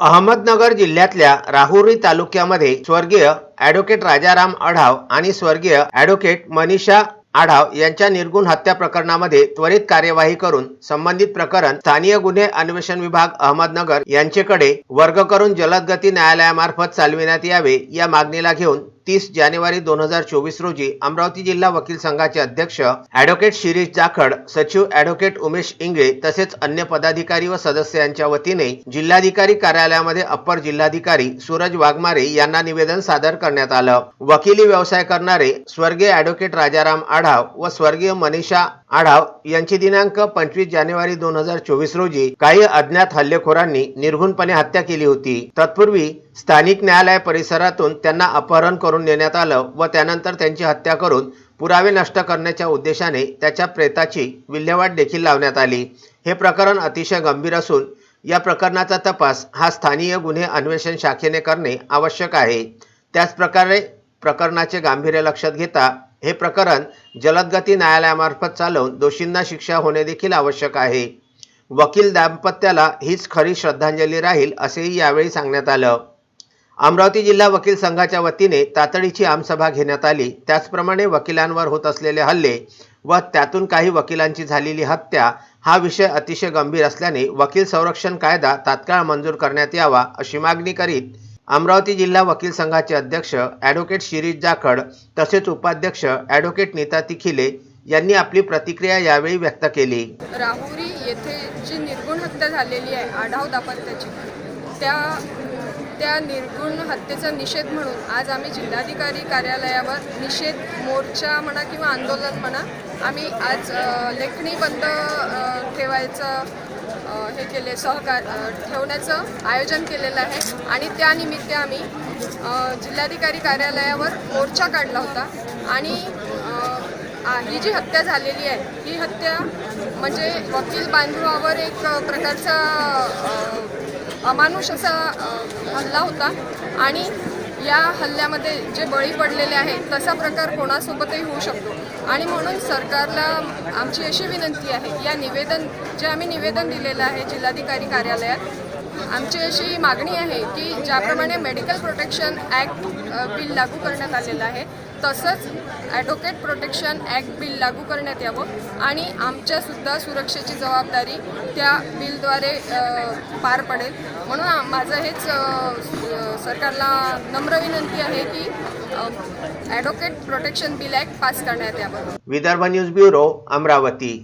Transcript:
अहमदनगर जिल्ह्यातल्या राहुरी तालुक्यामध्ये स्वर्गीय ॲडव्होकेट राजाराम आढाव आणि स्वर्गीय ॲडव्होकेट मनीषा आढाव यांच्या निर्गुण हत्या प्रकरणामध्ये त्वरित कार्यवाही करून संबंधित प्रकरण स्थानीय गुन्हे अन्वेषण विभाग अहमदनगर यांचेकडे वर्ग करून जलदगती न्यायालयामार्फत चालविण्यात यावे या मागणीला घेऊन तीस जानेवारी दोन हजार चोवीस रोजी अमरावती जिल्हा वकील संघाचे अध्यक्ष ॲडव्होकेट शिरीष जाखड सचिव ॲडव्होकेट उमेश इंगळे तसेच अन्य पदाधिकारी व सदस्य यांच्या वतीने जिल्हाधिकारी कार्यालयामध्ये अप्पर जिल्हाधिकारी सूरज वाघमारे यांना निवेदन सादर करण्यात आलं. वकिली व्यवसाय करणारे स्वर्गीय ॲडव्होकेट राजाराम आढाव व स्वर्गीय मनीषा आढाव यांची दिनांक पंचवीस जानेवारी दोन हजार चोवीस रोजी काही अज्ञात हल्लेखोरांनी निर्घुणपणे हत्या केली होती. तत्पूर्वी स्थानिक न्यायालय परिसरातून त्यांना अपहरण करून नेण्यात आलं व त्यानंतर त्यांची हत्या करून पुरावे नष्ट करण्याच्या उद्देशाने त्याच्या प्रेताची विल्हेवाट देखील लावण्यात आली. हे प्रकरण अतिशय गंभीर असून या प्रकरणाचा तपास हा स्थानीय गुन्हे अन्वेषण शाखेने करणे आवश्यक आहे. त्याचप्रकारे प्रकरणाचे गांभीर्य लक्षात घेता हे प्रकरण जलदगती न्यायालयामार्फत चालवून दोषींना शिक्षा होणे देखील आवश्यक आहे. वकील दाम्पत्याला हीच खरी श्रद्धांजली राहील असेही यावेळी सांगण्यात आलं. अमरावती जिल्हा वकील संघाच्या वतीने तातडीची आमसभा घेण्यात आली. त्याचप्रमाणे वकिलांवर होत असलेले हल्ले व त्यातून काही वकिलांची झालेली हत्या हा विषय अतिशय गंभीर असल्याने वकील संरक्षण कायदा तात्काळ मंजूर करण्यात यावा अशी मागणी करीत अमरावती जिल्हा वकील संघाचे अध्यक्ष ॲडव्होकेट शिरीष जाखड तसेच उपाध्यक्ष ॲडव्होकेट नीता तिखिले यांनी आपली प्रतिक्रिया यावेळी व्यक्त केली. राहुरी येथे जी निर्गुण हत्या झालेली आहे आढाव दापत्याची त्या त्या निर्गुण हत्येचा निषेध म्हणून आज आम्ही जिल्हाधिकारी कार्यालयावर निषेध मोर्चा म्हणा किंवा आंदोलन म्हणा आम्ही आज लेखणी बंद ठेवायचं हे केले सहकार ठेवण्याचं आयोजन केलेलं आहे. आणि त्यानिमित्त आम्ही जिल्हाधिकारी कार्यालयावर मोर्चा काढला होता. आणि ही जी हत्या झालेली आहे ही हत्या म्हणजे वकील बांधवावर एक प्रकारचा अमानुष असा हल्ला होता. आणि या हल्ल्यामध्ये जे बळी पडलेले आहेत तसा प्रकार कोणासोबतही होऊ शकतो. आणि म्हणून सरकारला आमची अशी विनंती आहे या निवेदन जे आम्ही निवेदन दिलेलं आहे जिल्हाधिकारी कार्यालयात आमची अशी मागणी आहे की ज्याप्रमाणे मेडिकल प्रोटेक्शन ॲक्ट बिल लागू करण्यात आलेलं आहे तसंच ॲडव्होकेट प्रोटेक्शन ॲक्ट बिल लागू करण्यात यावं आणि आमच्यासुद्धा सुरक्षेची जबाबदारी त्या बिलद्वारे पार पडेल. म्हणून माझं हेच सरकारला नम्र विनंती आहे की advocate protection bill act pass करण्यात यावं. Vidarbha news bureau Amravati.